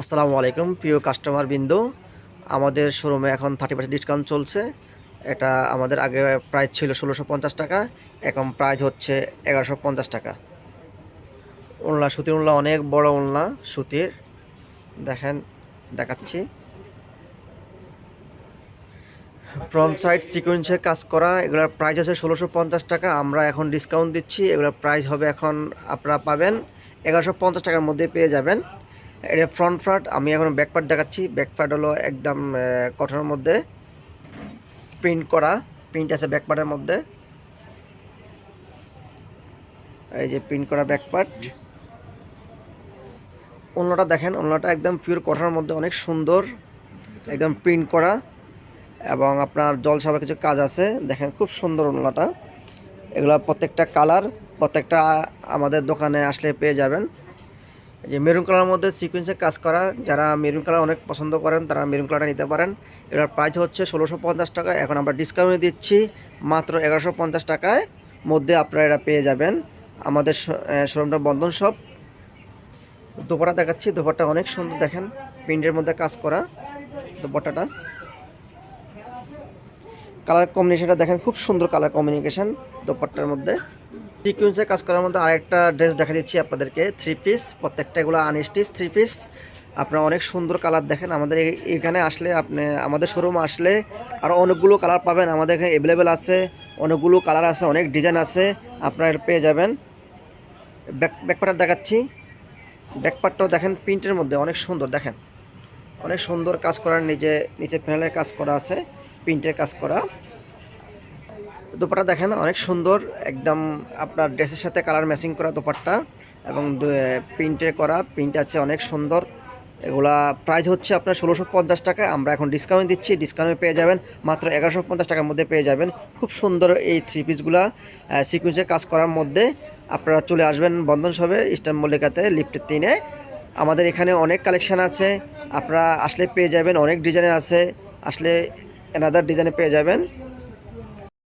আসসালামু আলাইকুম, প্রিয় কাস্টমার বিন্দু। আমাদের শোরুমে এখন থার্টি পার্সেন্ট ডিসকাউন্ট চলছে। এটা আমাদের আগে প্রাইস ছিল ষোলোশো পঞ্চাশ টাকা, এখন প্রাইস হচ্ছে এগারোশো পঞ্চাশ টাকা। ওলনা সুতির ওলনা অনেক বড় ওলনা সুতির। দেখেন, দেখাচ্ছি। ফ্রন্ট সাইড সিকোয়েন্সের কাজ করা, এগুলোর প্রাইস আছে ষোলোশো পঞ্চাশ টাকা, আমরা এখন ডিসকাউন্ট দিচ্ছি। এগুলোর প্রাইস হবে এখন আপনারা পাবেন এগারোশো পঞ্চাশ টাকার মধ্যে পেয়ে যাবেন। এটা ফ্রন্ট পার্ট আমি এখন ব্যাক পার্ট দেখাচ্ছি। ব্যাক পার্ট হলো একদম কটনের মধ্যে প্রিন্ট করা প্রিন্ট আছে ব্যাক পার্টের মধ্যে। এই যে প্রিন্ট করা ব্যাক পার্ট অন্যটা দেখেন অন্যটা একদম পিওর কটনের মধ্যে, অনেক সুন্দর। একদম প্রিন্ট করা। এবং আপনার জল জলসাবার কিছু কাজ আছে। দেখেন খুব সুন্দর ওড়নাটা। এগুলো প্রত্যেকটা কালার প্রত্যেকটা আমাদের দোকানে আসলে পেয়ে যাবেন। যে মেরুন কালারের মধ্যে সিকুয়েন্সের কাজ করা, যারা মেরুন কালার অনেক পছন্দ করেন, তারা মেরুন কালারটা নিতে পারেন। এটার প্রাইস হচ্ছে ষোলোশো পঞ্চাশ টাকা। এখন আমরা ডিসকাউন্ট দিচ্ছি মাত্র এগারোশো পঞ্চাশ টাকায়। মধ্যে আপনারা এটা পেয়ে যাবেন। আমাদের শোরুমটা বন্ধন শপ দোপাটা দেখাচ্ছি। দোপাটা অনেক সুন্দর দেখেন। প্রিন্টের মধ্যে কাজ করা দোপাটাটা কালার কম্বিনেশনটা দেখেন, খুব সুন্দর কালার কম্বিনেশন দোপাট্টার মধ্যে। সিকুয়েন্সের কাজ করার মধ্যে আরেকটা ড্রেস দেখা দিচ্ছি আপনাদেরকে থ্রি পিস প্রত্যেকটা এগুলো আনস্টিচ থ্রি পিস আপনারা অনেক সুন্দর কালার দেখেন, আমাদের এখানে আসলে আপনি, আমাদের শোরুমে আসলে আরও অনেকগুলো কালার পাবেন, আমাদের এখানে অ্যাভেলেবেল আছে, অনেকগুলো কালার আছে, অনেক ডিজাইন আছে, আপনারা পেয়ে যাবেন। ব্যাক ব্যাকপার্টার দেখাচ্ছি। ব্যাকপার্টটাও দেখেন প্রিন্টের মধ্যে, অনেক সুন্দর, দেখেন। অনেক সুন্দর কাজ করার নিচে নিচে প্যানেলের কাজ করা আছে প্রিন্টের কাজ করা। দোপাট্টা দেখেন, অনেক সুন্দর। একদম আপনার ড্রেসের সাথে কালার ম্যাচিং করা দোপাট্টা এবং প্রিন্টের করা প্রিন্ট আছে অনেক সুন্দর। এগুলা প্রাইস হচ্ছে আপনার ষোলোশো পঞ্চাশ টাকা। আমরা এখন ডিসকাউন্ট দিচ্ছি ডিসকাউন্টে পেয়ে যাবেন। মাত্র এগারোশো পঞ্চাশ টাকার মধ্যে পেয়ে যাবেন। খুব সুন্দর এই থ্রি পিসগুলা সিকুয়েন্সের কাজ করার মধ্যে আপনারা চলে আসবেন বন্ধন সবে ইস্টার্ন মল্লিকাতে লিফটের তিনে। আমাদের এখানে অনেক কালেকশান আছে। আপনারা আসলে পেয়ে যাবেন, অনেক ডিজাইনের আছে। আসলে এনাদার ডিজাইনে পেয়ে যাবেন।